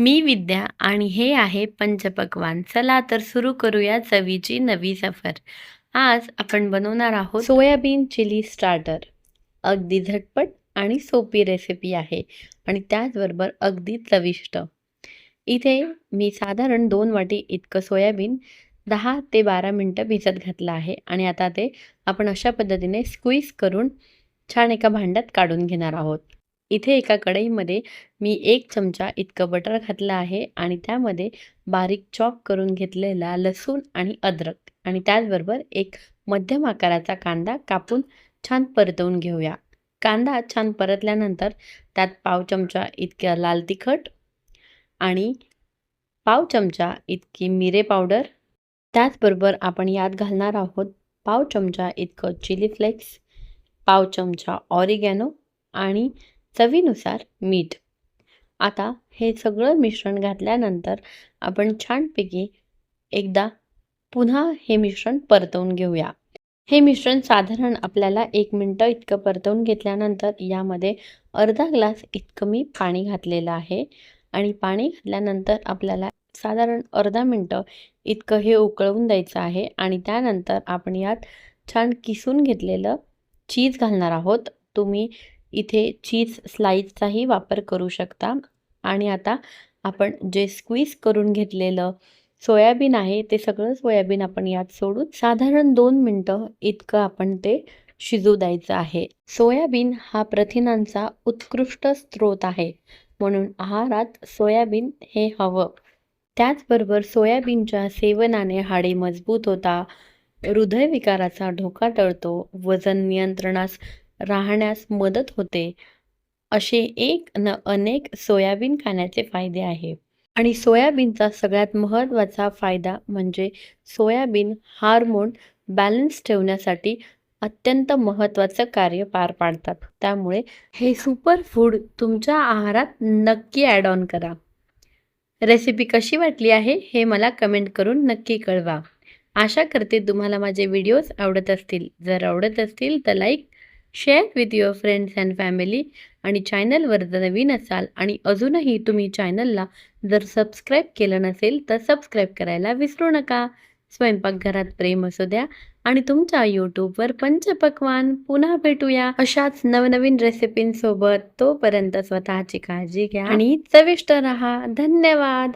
मी विद्या आणि हे आहे पंचपक्वान. चला तर सुरू करूया चवीची नवी सफर. आज आपण बनवणार आहोत सोयाबीन चिली स्टार्टर. अगदी झटपट आणि सोपी रेसिपी आहे आणि त्याचबरोबर अगदी चविष्ट. इथे मी साधारण दोन वाटी इतकं सोयाबीन दहा ते बारा मिनटं भिजत घातलं आहे आणि आता ते आपण अशा पद्धतीने स्क्वीज करून छान एका भांड्यात काढून घेणार आहोत. इथे एका कढईमध्ये मी एक चमचा इतकं बटर घातलं आहे आणि त्यामध्ये बारीक चॉप करून घेतलेला लसूण आणि अद्रक आणि त्याचबरोबर एक मध्यम आकाराचा कांदा कापून छान परतवून घेऊया. कांदा छान परतल्यानंतर त्यात पाव चमचा इतक्या लाल तिखट आणि पाव चमचा इतकी मिरे पावडर. त्याचबरोबर आपण यात घालणार आहोत पाव चमचा इतकं चिली फ्लेक्स पाव चमचा ऑरिगॅनो आणि चवीनुसार मीठ. आता हे सगळं मिश्रण घातल्यानंतर आपण छानपैकी एकदा पुन्हा हे मिश्रण परतवून घेऊया. हे मिश्रण साधारण आपल्याला एक मिनटं इतकं परतवून घेतल्यानंतर यामध्ये अर्धा ग्लास इतकं मी पाणी घातलेलं आहे. आणि पाणी घातल्यानंतर आपल्याला साधारण अर्धा मिनटं इतकं हे उकळवून द्यायचं आहे. आणि त्यानंतर आपण यात छान किसून घेतलेलं चीज घालणार आहोत. तुम्ही इथे चीज स्लाईसचाही वापर करू शकता. आणि आता आपण जे स्क्वीज करून घेतलेलं सोयाबीन आहे ते सगळं सोयाबीन आपण यात सोडून साधारण दोन मिनटं इतकं आपण ते शिजू द्यायचं आहे. सोयाबीन हा प्रथिनांचा उत्कृष्ट स्रोत आहे म्हणून आहारात सोयाबीन हे हवं. त्याचबरोबर सोयाबीनच्या सेवनाने हाडे मजबूत होता हृदयविकाराचा धोका टळतो वजन नियंत्रणास राहण्यास मदत होते. असे एक न अनेक सोयाबीन खाण्याचे फायदे आहे. आणि सोयाबीनचा सगळ्यात महत्त्वाचा फायदा म्हणजे सोयाबीन हार्मोन बॅलन्स ठेवण्यासाठी अत्यंत महत्त्वाचं कार्य पार पाडतात. त्यामुळे हे सुपर फूड तुमच्या आहारात नक्की ॲड ऑन करा. रेसिपी कशी वाटली आहे हे मला कमेंट करून नक्की कळवा. आशा करते तुम्हाला माझे व्हिडिओज आवडत असतील. जर आवडत असतील तर like share with your friends and family आणि चॅनलवर जर नवीन असाल आणि अजूनही तुम्ही चॅनलला जर सबस्क्राईब केलं नसेल तर सबस्क्राईब करायला विसरू नका. स्वयंपाकघरात प्रेम असू द्या आणि तुमच्या यूट्यूबवर पंचपक्वान पुन्हा भेटूया. अशाच नवनवीन रेसिपींसोबत तोपर्यंत स्वतःची काळजी घ्या आणि चविष्ट रहा. धन्यवाद.